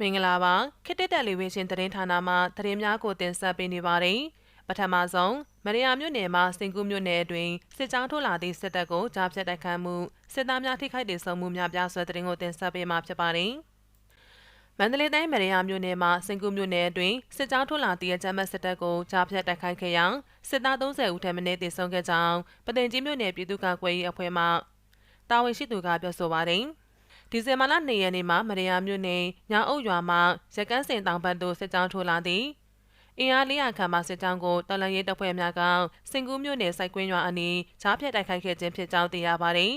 မင်္ဂလာပါခေတ်တက်တယ်လီဗေရှင်သတင်းဌာနမှသတင်းများကိုတင်ဆက်ပေးနေပါတယ်ပထမဆုံးမရိယာမြို့နယ်မှာစင်ကူးမြို့နယ်အတွင်းစစ်ကြောင်းထိုးလာသည့်စစ်တပ်ကိုကြားဖြတ်တိုက်ခတ်မှုစစ်သားများထိခိုက်ဒေဆုံးမှုများပြားဆွဲသတင်းကိုတင်ဆက်ပေးမှာဖြစ်ပါတယ်မန္တလေးတိုင်းမရိယာမြို့နယ်မှာစင်ကူးမြို့နယ်အတွင်းစစ်ကြောင်းထိုးလာသည့်အကြမ်းဖက်စစ်တပ်ကိုကြားဖြတ်တိုက်ခိုက်ခဲ့ရာစစ်သား30ဦးထက်မနည်းသေဆုံးခဲ့ကြောင်းပသိမ်ကြီးမြို့နယ်ပြည်သူ့ကာကွယ်ရေးအဖွဲ့မှတာဝန်ရှိသူကပြောဆိုပါတယ်။ ဒီဇင်ဘာလ2ရက်နေ့မှာမရယာမြို့နယ်ညောင်အုပ်ရွာမှာရကန်းစင်တောင်ဘက်သို့စစ်ကြောင်းထိုးလာသည်အင်အား400ခန့်မှစစ်ကြောင်းကိုတော်လန်ရေးတပ်ဖွဲ့များကစင်ကူးမြို့နယ်စိုက်ကွင်းရွာအနီးချားဖြတ်တိုက်ခိုက်ခဲ့ခြင်းဖြစ်ကြောင်းသိရပါသည်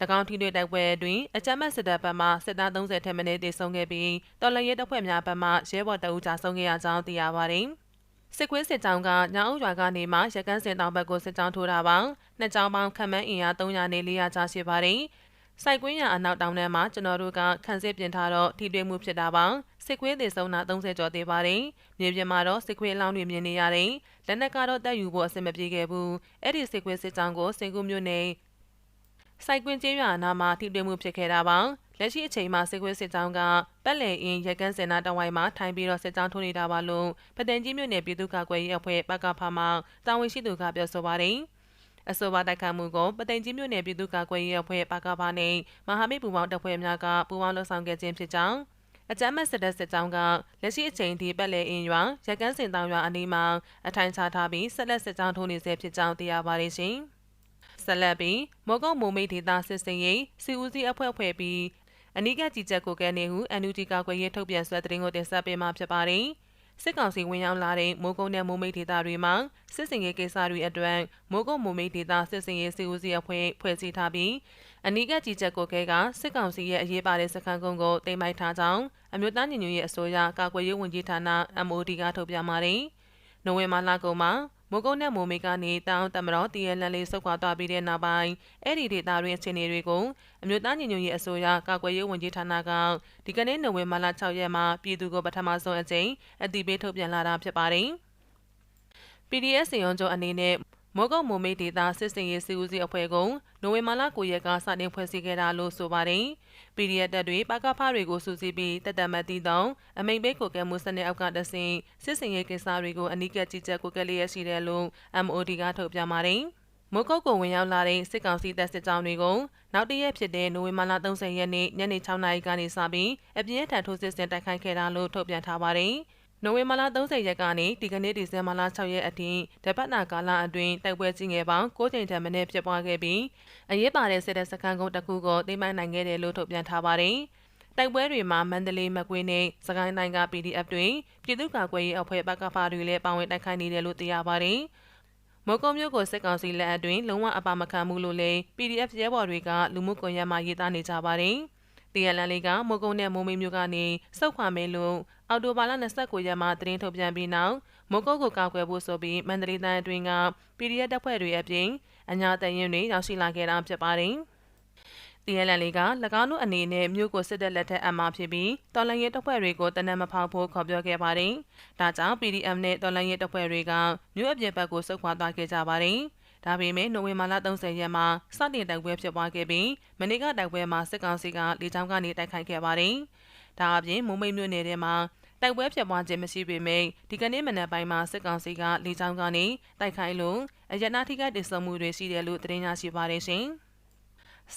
၎င်းထိတွေ့တိုက်ပွဲအတွင်းအကြမ်းဖက်စစ်တပ်ဘက်မှစစ်သား30ထက်မနည်းသေဆုံးခဲ့ပြီးတော်လန်ရဲတပ်ဖွဲ့များဘက်မှရဲဘော်တအူးကြာဆုံးခဲ့ရကြောင်းသိရပါတယ်။စစ်ကွင်းစစ်ကြောင်းကညောင်အုပ်ရွာကနေမှရကန်းစင်တောင်ဘက်ကိုစစ်ကြောင်းထိုးတာပေါင်းနှစ်ကြောင်းပေါင်းခန့်မှန်းအင်အား300နေ400ကျရှိပါတယ်။ စိုက်ကွင်းရအနောက်တောင်ထဲမှာကျွန်တော်တို့ကခန်းစစ်ပြင်ထားတော့ထိတွေ့မှုဖြစ်တာပါစစ်ခွေးသေးဆုံးတာ30ကျော်သေးပါတယ်မြေပြင်မှာတော့စစ်ခွေးအလောင်းတွေမြင်နေရတယ်လက်နက်ကတော့တက်ယူဖို့အဆင်မပြေခဲ့ဘူးအဲ့ဒီစစ်ခွေးစစ်ကြောင်းကိုစင်ကူးမြို့နယ်စိုက်ကွင်းကျေးရွာနာမှာထိတွေ့မှုဖြစ်ခဲ့တာပါလက်ရှိအချိန်မှာစစ်ခွေးစစ်ကြောင်းကပတ်လည်အင်းရကန်းစင်နာတဝိုင်းမှာထိုင်ပြီးတော့စစ်ကြောင်းထိုးနေတာပါလို့ပဒန်ကြီးမြို့နယ်ပြည်သူ့ကာကွယ်ရေးအဖွဲ့ပကဖမှတာဝန်ရှိသူကပြောဆိုပါတယ်။ အဆိုပါတိုက်ခိုက်မှုကိုပသိမ်ကြီးမြို့နယ်ပြည်သူ့ကာကွယ်ရေးအဖွဲ့ပါကပါနဲ့မဟာမိတ်ပူပေါင်းတပ်ဖွဲ့များကပူးပေါင်းလှုပ်ဆောင်ခဲ့ခြင်းဖြစ်ကြောင်းအကြမ်းမဲ့စစ်တပ်စစ်ကြောင်းကလက်ရှိအချိန်ထိပတ်လည်အင်းရွာရကန်းစင်တောင်ရွာအနီးမှာအထိုင်ချထားပြီးဆက်လက်စစ်ကြောင်းထိုးနေဆဲဖြစ်ကြောင်းသိရပါတယ်ရှင်။ဆက်လက်ပြီးမောကုတ်မိုမိတ်ဒေသစစ်စင်ရေးစီဦးစီးအဖွဲ့ဖွဲ့ပြီးအနိကကြီးချက်ကိုကဲနေဟု NUG ကာကွယ်ရေးထုတ်ပြန်ဆွဲသတင်းကိုတင်ဆက်ပေးမှာဖြစ်ပါတယ်။ စစ်ကောင်စီဝင်ရောက်လာတဲ့မိုးကုတ်နဲ့မိုးမိတ်ဒေသတွေမှာစစ်စင်ရေးကိစ္စတွေအတွက်မိုးကုတ်မိုးမိတ်ဒေသစစ်စင်ရေးစီဦးစီးအဖွဲ့ဖွဲ့စည်းထားပြီးအနီးကကြီးချက်ကိုကဲကစစ်ကောင်စီရဲ့အရေးပါတဲ့စခန်းကုန်းကိုတိမ်မိုက်ထားကြောင်းအမျိုးသားညီညွတ်ရေးအစိုးရကာကွယ်ရေးဝန်ကြီးဌာန MOD ကထုတ်ပြန်ပါတယ်။နိုဝင်ဘာလကုန်မှာ မိုးကုတ်နဲ့မိုးမိတ်ကနေတောင်တမတော်တည်ရလန်လေးဆုတ်ခွာသွားပြီးတဲ့နောက်ပိုင်းအဲ့ဒီဒေသတွင်အခြေအနေတွေကိုအမျိုးသားညီညွတ်ရေးအစိုးရကာကွယ်ရေးဝန်ကြီးဌာနကဒီကနေ့နိုဝင်ဘာလ6ရက်မှာပြည်သူကိုပထမဆုံးအကြိမ်အတည်ပြုထုတ်ပြန်လာတာဖြစ်ပါတယ်။ PDF စီယွန်ကျော်အနေနဲ့ မောကုတ်မိုမိတ်ဒေတာစစ်စင်ရေးစီဦးစီးအဖွဲ့ကနိုဝင်ဘာလ9ရက်ကစတင်ဖွဲ့စည်းခဲ့တာလို့ဆိုပါတယ်။ PDF တပ်တွေပကဖတွေကိုစုစည်းပြီးတက်တမတ်တီတောင်အမိန်ဘေးကိုကဲမှုစနစ်အောက်ကတဆင်စစ်စင်ရေးကိစ္စတွေကိုအနီးကပ်ကြီးကြပ်ကိုကဲလျက်ရှိတယ်လို့ MOD ကထုတ်ပြန်ပါတယ်။မိုးကုတ်ကိုဝင်ရောက်လာတဲ့စစ်ကောင်စီတပ်စစ်ကြောင်းတွေကိုနောက်တရက်ဖြစ်တဲ့နိုဝင်ဘာလ30ရက်နေ့ညနေ6နာရီကနေစပြီးအပြင်းထန်ထိုးစစ်ဆင်တိုက်ခိုက်ခဲ့တာလို့ထုတ်ပြန်ထားပါတယ်။ နိုဝင်ဘာလ30ရက်ကနေဒီကနေ့ဒီဇင်ဘာလ6ရက်အထိတပတ်နာကာလအတွင်းတိုက်ပွဲကြီးငယ်ပေါင်း9ကြိမ်ထက်မနည်းဖြစ်ပွားခဲ့ပြီးအရေးပါတဲ့စစ်တပ်စခန်းကုန်းတစ်ခုကိုသိမ်းပိုက်နိုင်ခဲ့တယ်လို့ထုတ်ပြန်ထားပါတယ်။တိုက်ပွဲတွေမှာမန္တလေးမကွေးနဲ့စကိုင်းတိုင်းက PDF တွေပြည်သူ့ကာကွယ်ရေးအဖွဲ့ဘက်ကဖာတွေလည်းပါဝင်တိုက်ခိုက်နေတယ်လို့သိရပါတယ်။မော်ကုံမျိုးကိုစစ်ကောင်စီလက်အတွင်းလုံးဝအပါမခံမှုလို့လည်း PDF ရဲဘော်တွေကလူမှုကွန်ရက်မှာရေးသားနေကြပါတယ်။ တီယလန်လေးကမိုးကုန်းနဲ့မိုးမိတ်မျိုးကနေစုတ်ခွာမယ်လို့အော်တိုဘာလ29ရက်မှာသတင်းထုတ်ပြန်ပြီးနောက်မိုးကုန်းကိုကောက်ွယ်ဖို့ဆိုပြီးမန္တလေးတိုင်းအတွင်းက PDF တပ်ဖွဲ့တွေအပြင်အညာတရင်တွေရောက်ရှိလာခဲ့တာဖြစ်ပါတယ်။ TLN လေးက၎င်းတို့အနေနဲ့မြို့ကိုစစ်တပ်လက်ထက်အမှားဖြစ်ပြီးတော်လန်ရဲတပ်ဖွဲ့တွေကိုတနက်မဖောက်ဖို့ခေါ်ပြောခဲ့ပါတယ်။ဒါကြောင့် PDM နဲ့တော်လန်ရဲတပ်ဖွဲ့တွေကမြို့အပြင်ဘက်ကိုစုခွာသွားခဲ့ကြပါတယ်။ ဒါပေမဲ့နိုဝင်ဘာလ30ရက်မှာစတင်တိုက်ပွဲဖြစ်ပွားခဲ့ပြီးမနေ့ကတိုက်ပွဲမှာစစ်ကောင်စီကလေကြောင်းကနေတိုက်ခိုက်ခဲ့ပါတယ်။ဒါအပြင်မုံမိတ်မြို့နယ်ထဲမှာတိုက်ပွဲဖြစ်ပွားခြင်းမရှိပေမဲ့ဒီကနေ့မနက်ပိုင်းမှာစစ်ကောင်စီကလေကြောင်းကနေတိုက်ခိုက်လို့အရနာထိကတိစုံမှုတွေရှိတယ်လို့သတင်းရရှိပါတယ်ရှင်။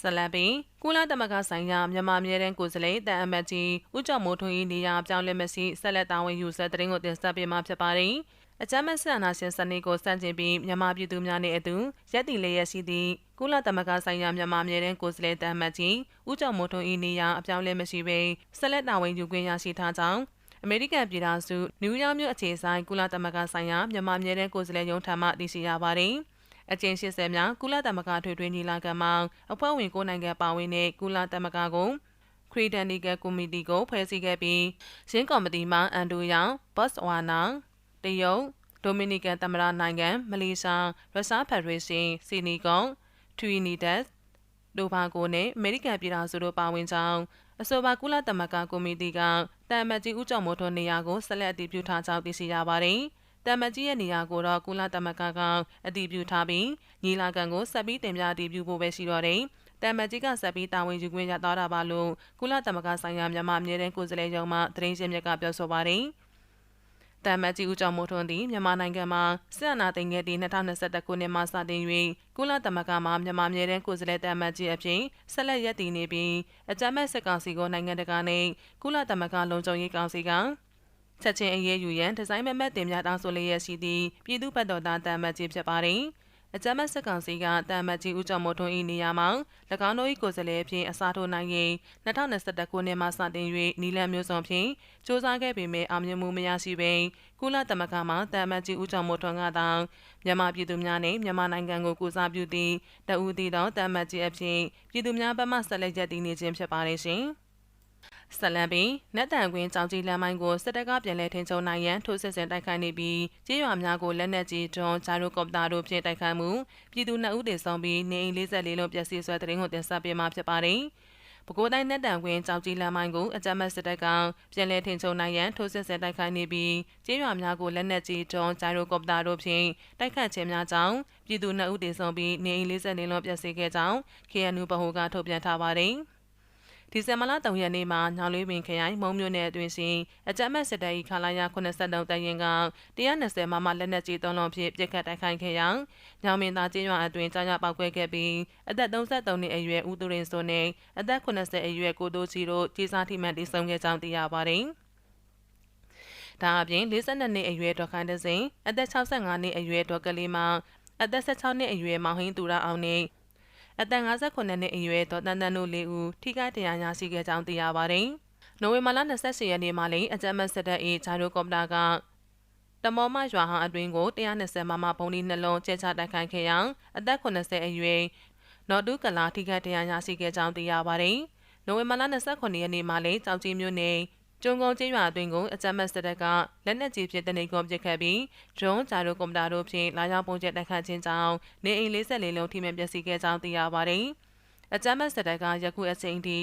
ဆလန်ပင်ကုလသမဂ္ဂဆိုင်ရာမြန်မာပြည်ရန်ကိုယ်စားလှယ်တန်အမတ်ကြီးဦးကျော်မိုးထွန်း၏နေရာပြောင်းလဲမရှိဆက်လက်တာဝန်ယူဆက်သတင်းကိုတင်ဆက်ပေးမှာဖြစ်ပါတယ်။ အကြမ်းမဲ့ဆန္ဒရှင်စနစ်ကိုစန့်ကျင်ပြီးမြန်မာပြည်သူများနဲ့အတူရက်တီလေးရရှိသည့်ကုလသမဂ္ဂဆိုင်ရာမြန်မာပြည်တွင်ကိုယ်စားလှယ်တမ်းမှတ်ကြီးဦးကျော်မိုးထွန်း၏နေရာအပြောင်းလဲမရှိဘဲဆက်လက်တာဝန်ယူခွင့်ရရှိထားကြောင်းအမေရိကန်ပြည်ထောင်စုနယူးယောက်မြို့အခြေဆိုင်ကုလသမဂ္ဂဆိုင်ရာမြန်မာပြည်တွင်ကိုယ်စားလှယ်ရုံးထံမှသိရှိရပါသည်အကျဉ်း80များကုလသမဂ္ဂထွေထွေညီလာခံမှာအဖွဲ့ဝင်ကိုနိုင်ငံပါဝင်တဲ့ကုလသမဂ္ဂကိုခရီဒန်နီကယ်ကွန်မတီကိုဖွဲ့စည်းခဲ့ပြီးရင်းကော်မတီမှအန်ဒိုယောင်ဘော့စ်ဝါနာ တရုတ်ဒိုမီနီကန်သမ္မတနိုင်ငံမလေးရှားရုရှားဖက်ဒရေးရှင်းစီနီကွန်ထွီနီဒက်ဒိုဘာဂိုနဲ့အမေရိကန်ပြည်ထောင်စုတို့ပါဝင်ကြောင်းအဆိုပါကုလသမဂ္ဂကွန်မတီကတမ်မတ်ကြီးဦးကျော်မိုးထွန်းနေရာကိုဆက်လက်အတည်ပြုထားကြောင်းသိရှိရပါတယ်။တမ်မတ်ကြီးရဲ့နေရာကိုတော့ကုလသမဂ္ဂကအတည်ပြုထားပြီးညီလာခံကိုဆက်ပြီးတင်ပြအတည်ပြုဖို့ပဲရှိတော့တယ်။တမ်မတ်ကြီးကဆက်ပြီးတာဝန်ယူခွင့်ရသွားတာပါလို့ကုလသမဂ္ဂဆိုင်ရာမြန်မာအမြဲတမ်းကိုယ်စားလှယ်ရုံးမှသတင်းရင်းမြစ်ကပြောဆိုပါတယ်။ တမ်မတ်ကြီးဦးကျော်မိုးထွန်းသည်မြန်မာနိုင်ငံမှာစစ်အာဏာသိမ်းခဲ့သည့်2021ခုနှစ်မှစတင်၍ကုလသမဂ္ဂမှမြန်မာပြည်တွင်ကိုယ်စားလှယ်တမ်မတ်ကြီးအဖြစ်ဆက်လက်ရည်တည်နေပြီးအကြမ်းဖက်စစ်ကောင်စီကိုနိုင်ငံတကာနှင့်ကုလသမဂ္ဂလုံခြုံရေးကောင်စီကချက်ချင်းအရေးယူရန်ဒီဇိုင်းမမတ်တင်များတောင်းဆိုလျက်ရှိသည့်ပြည်သူ့ဘက်တော်သားတမ်မတ်ကြီးဖြစ်ပါတယ်။ အကြမ်းဖက်စစ်ကောင်စီကတမ်မတ်ကြီးဦးကျော်မိုးထွန်း၏နေရာမှာ၎င်းတို့၏ကိုယ်စားလှယ်အဖြစ်အစားထိုးနိုင်ရင်2021ခုနှစ်မှစတင်၍နီလန်မျိုးစုံဖြင့်စ조사ခဲ့ပေမဲ့အောင်မြင်မှုမရရှိပေကုလသမဂ္ဂမှတမ်မတ်ကြီးဦးကျော်မိုးထွန်းကတောင်မြန်မာပြည်သူများနှင့်မြန်မာနိုင်ငံကိုကူစားပြုသည့်တအူးသည့်သောတမ်မတ်ကြီးအဖြစ်ပြည်သူများဘက်မှဆက်လက်ရည်တည်နေခြင်းဖြစ်ပါလေရှင်။ ဆက်လန်ပြီးနက်တန်ကွင်းကြောင်ကြီးလမ်းမိုင်းကိုစစ်တပ်ကပြန်လည်ထင်ချုံနိုင်ရန်ထိုးစစ်ဆင်တိုက်ခိုက်နေပြီးကြေးရွာများကိုလက်နက်ကြီးဒွန်ဂျာရိုကော်ပတာတို့ဖြင့်တိုက်ခိုက်မှုပြည်သူနှစ်ဦးတေဆုံးပြီးနေအိမ်44လုံးပျက်စီးဆွဲတဲ့ရင်ကိုတင်ဆက်ပေးမှာဖြစ်ပါတယ်။ပဲခူးတိုင်းနက်တန်ကွင်းကြောင်ကြီးလမ်းမိုင်းကိုအကြမ်းဖက်စစ်တပ်ကပြန်လည်ထင်ချုံနိုင်ရန်ထိုးစစ်ဆင်တိုက်ခိုက်နေပြီးကြေးရွာများကိုလက်နက်ကြီးဒွန်ဂျာရိုကော်ပတာတို့ဖြင့်တိုက်ခတ်ခြင်းများကြောင့်ပြည်သူနှစ်ဦးတေဆုံးပြီးနေအိမ်44လုံးပျက်စီးခဲ့ကြောင်း KNU ဗဟိုကထုတ်ပြန်ထားပါတယ်။ ဒီဇင်ဘာလ3ရက်နေ့မှာညောင်လေးပင်ခရိုင်မုံမြို့နယ်အတွင်းရှိအကြမ်းမဲ့စစ်တပ်၏ခလာရ83တရင်က120မမလက်နက်ကြီးသုံးလုံးဖြင့်ပစ်ခတ်တိုက်ခိုက်ခဲ့ရာညောင်မင်းသားကျင်းရွာအတွင်းကြားရပောက်ကွဲခဲ့ပြီးအသက်33နှစ်အရွယ်ဦးသူရင်စိုးနှင့်အသက်80အရွယ်ကိုတိုးချီတို့ကြီးစားထိမှန်တည်ဆုံခဲ့ကြောင်းသိရပါတယ်။ဒါအပြင်52နှစ်အရွယ်ဒေါ်ခိုင်တစင်အသက်65နှစ်အရွယ်ဒေါ်ကလေးမောင်အသက်16နှစ်အရွယ်မောင်ဟင်းသူရအောင်နှင့် အသက်58နှစ်အရွယ်ဒေါ်တန်တန်တို့လေးဦးထိခိုက်ဒဏ်ရာရရှိခဲ့ကြောင်းသိရပါတယ်။နိုဝင်ဘာလ28ရက်နေ့မှာလည်းအကြမ်းဖက်စစ်တပ်၏ဂျာရိုကော်ပတာကတမောမရွာဟောင်းအတွင်းကို120မမဘုံဒီနှလုံးကျဲချတိုက်ခိုက်ခဲ့ရာအသက်80အရွယ်နော်ဒူးကလာထိခိုက်ဒဏ်ရာရရှိခဲ့ကြောင်းသိရပါတယ်။နိုဝင်ဘာလ29ရက်နေ့မှာလည်းကြောက်ကြီးမြို့နယ် ကျုံကုန်းကျေးရွာအတွင်းကိုအကြမ်းဖက်စစ်တပ်ကလက်နက်ကြီးဖြင့်တနေကုန်ပစ်ခတ်ပြီးဒရုန်းဂျာရိုကွန်ပျူတာတို့ဖြင့်လာရောက်ပုံကျတိုက်ခတ်ခြင်းကြောင့်နေအိမ်44လုံးထိမှန်ပျက်စီးခဲ့ကြောင်းသိရပါတယ်။အကြမ်းဖက်စစ်တပ်ကယခုအချိန်ထိ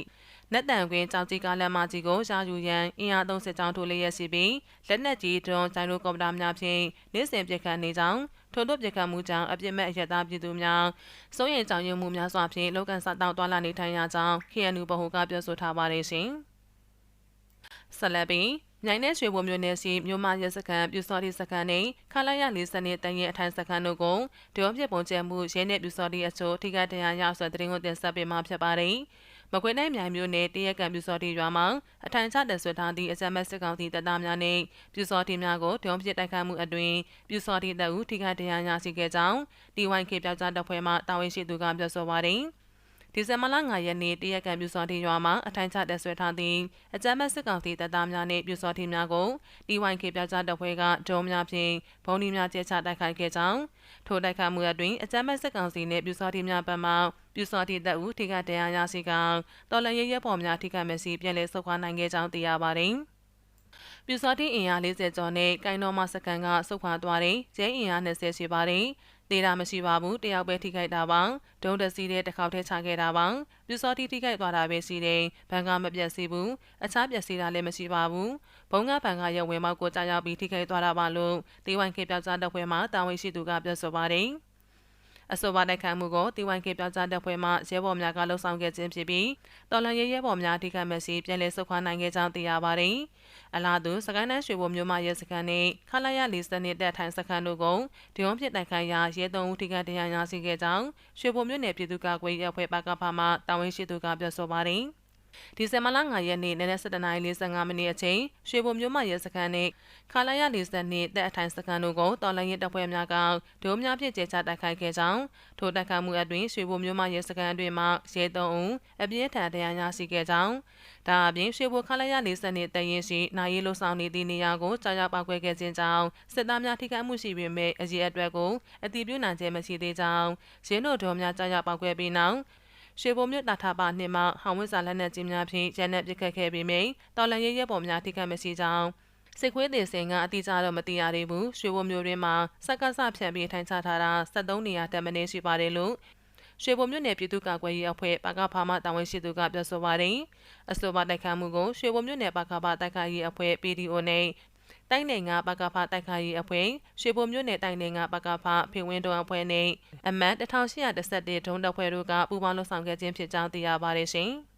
နက်တန်ကွင်းကြောင်ကြီးကားလမ်းမကြီးကိုရာယူရန်အင်အားသုံးစစ်ကြောင်းထိုးလျက်ရှိပြီးလက်နက်ကြီးဒရုန်းဂျာရိုကွန်ပျူတာများဖြင့်နေ့စဉ်ပစ်ခတ်နေကြောင်းထို့သောပစ်ခတ်မှုကြောင့်အပြစ်မဲ့အရသားပြည်သူများစိုးရိမ်ကြောင်ရွံ့မှုများစွာဖြင့်လောကန်စားတောက်သွားလာနေထိုင်ရကြောင်း KNU ဗဟိုကပြောဆိုထားပါတယ်ရှင်။ ဆက်လက်ပြီးမြိုင်နဲ့ရွှေဘုံမြို့နယ်စီမြို့မရဲစခန်းပြူစော်တီစခန်းနဲ့ခလာရ40နှစ်တန်ရင်အထိုင်စခန်းတို့ကိုဒုံပြပုံကျဲမှုရဲနဲ့ပြူစော်တီအချို့ထိခိုက်တရားရဆိုတဲ့တင်ကိုတင်ဆက်ပေးမှာဖြစ်ပါတယ်။မကွေးတိုင်းမြိုင်မြို့နယ်တရက်ကံပြူစော်တီရွာမှာအထိုင်ချတဲ့ဆွဲထားသည့်အစမ်းမစစ်ကောင်စီတပ်သားများနဲ့ပြူစော်တီများကိုဒုံပြတိုက်ခိုက်မှုအတွင်းပြူစော်တီတပ်ဦးထိခိုက်တရားရရှိခဲ့ကြောင်း DYK ပြောက်ကြားတပ်ဖွဲ့မှတာဝန်ရှိသူကပြောဆိုပါတယ်။ ဒီဇင်ဘာလ9ရက်နေ့တရက်ကံပြူစောတိရွာမှာအထိုင်ချတက်ဆွဲထားသည့်အကြမ်းဖက်စစ်ကောင်စီတပ်သားများနှင့်ပြူစောတိများကို DYK ပြောက်ကြားတပ်ဖွဲ့ကဒုံများဖြင့်ဘုံဒီများကျဲချတိုက်ခိုက်ခဲ့ကြောင်းထိုတိုက်ခိုက်မှုအတွင်းအကြမ်းဖက်စစ်ကောင်စီနှင့်ပြူစောတိများဘက်မှပြူစောတိတပ်ဦးထိခိုက်တရားရရှိကတော်လန်ရဲရဲပေါ်များထိခိုက်မဲ့စီပြန်လည်ဆုတ်ခွာနိုင်ခဲ့ကြောင်းသိရပါတယ်။ပြူစောတိအင်အား40ကျော်နဲ့ကိုင်းတော်မစကန်ကဆုတ်ခွာသွားတယ်။ကျဲအင်အား20ရှိပါတယ်။ သေတာမရှိပါဘူးတယောက်ပဲထိခိုက်တာပါဒုံးတစီတဲ့တစ်ခေါက်ထဲချခဲ့တာပါပြူစောတိထိခိုက်သွားတာပဲရှိတယ်ဘန်ကမပြတ်စီဘူးအခြားပြက်စီတာလည်းမရှိပါဘူးဘုံကဘန်ကရဲ့ဝင်မောက်ကိုကြားရောက်ပြီးထိခိုက်သွားတာပါလို့တေးဝိုင်ခေပြောက်ကြားတပ်ဖွဲ့မှတာဝန်ရှိသူကပြောဆိုပါတယ် အဆိုပါတိုက်ခိုက်မှုကိုတီဝိုင်ကေပြောက်ကြားတပ်ဖွဲ့မှရဲဘော်များကလှုံ့ဆော်ခဲ့ခြင်းဖြစ်ပြီးတော်လန်ရဲရဲဘော်များထိခိုက်မဲ့စီပြန်လည်ဆုတ်ခွာနိုင်ခဲ့ကြောင်းသိရပါတယ်။အလားတူစကိုင်းတိုင်းရွှေဘိုမြို့မှရဲစခန်းနဲ့ခလာရ40နှစ်တက်ထိုင်စခန်းတို့ကဒုံပြစ်တိုက်ခိုက်ရာရဲသုံးဦးထိခိုက်ဒဏ်ရာရရှိခဲ့ကြောင်းရွှေဘိုမြို့နယ်ပြည်သူ့ကာကွယ်ရေးအဖွဲ့ပကဖမှတာဝန်ရှိသူကပြောဆိုပါတယ်။ ဒီဇင်ဘာလ9ရက်နေ့နနက်7:45မိနစ်အချိန်ရွှေဘုံမြို့မရဲစခန်းနဲ့ခလာရ40နှစ်တပ်အထိုင်စခန်းတို့ကိုတော်လိုင်းရဲတပ်ဖွဲ့များကဒုံများဖြင့်ကျေချတိုက်ခိုက်ခဲ့ကြောင်းထိုတိုက်ခိုက်မှုအတွင်းရွှေဘုံမြို့မရဲစခန်းအတွင်းမှရဲ3ဦးအပြင်းထန်တရားရရှိခဲ့ကြောင်းဒါအပြင်ရွှေဘုံခလာရ40နှစ်တရင်ရှိနိုင်ရီလိုဆောင်နေသည့်နေရာကိုကြာကြာပောက်ကွဲခဲ့ခြင်းကြောင့်စစ်သားများထိခိုက်မှုရှိပေမဲ့အရေးအတွက်ကိုအတိပြုနိုင်ခြင်းမရှိသေးကြောင်းရင်းတို့တော်များကြာကြာပောက်ကွဲပြီးနောက် ရွှေဘုံမြို့တာထာပါနှင့်မှဟောင်ဝစ်စာလက်နက်ကြီးများဖြင့်ရန်နက်ပစ်ခတ်ခဲ့ပေမယ့်တော်လန်ရဲရဲပေါ်များထိခိုက်မရှိကြောင်းစစ်ခွေးတင်စင်ကအတိအကျတော့မသိရသေးဘူးရွှေဘုံမြို့တွင်မှာစက်ကစဖြန့်ပြီးထိုင်ချထားတာ73နေရာတက်မနေရှိပါတယ်လို့ရွှေဘုံမြို့နယ်ပြည်သူ့ကာကွယ်ရေးအဖွဲ့ပါကဖာမတာဝန်ရှိသူကပြောဆိုပါတယ်အဆိုပါတိုက်ခိုက်မှုကိုရွှေဘုံမြို့နယ်ပါကဖာတိုက်ခိုက်ရေးအဖွဲ့ PDO နဲ့ တတိုင်းနယ်ကပကဖတိုက်ခိုက်ရေးအဖွဲ့ရွှေဘုံမြို့နယ်တိုင်းနယ်ကပကဖဖေဝင်းတော်အဖွဲ့နဲ့အမတ်1811ဒုံးတပ်ဖွဲ့တို့ကပူးပေါင်းလှုပ်ဆောင်ခဲ့ခြင်းဖြစ်ကြောင်းသိရပါတယ်ရှင်။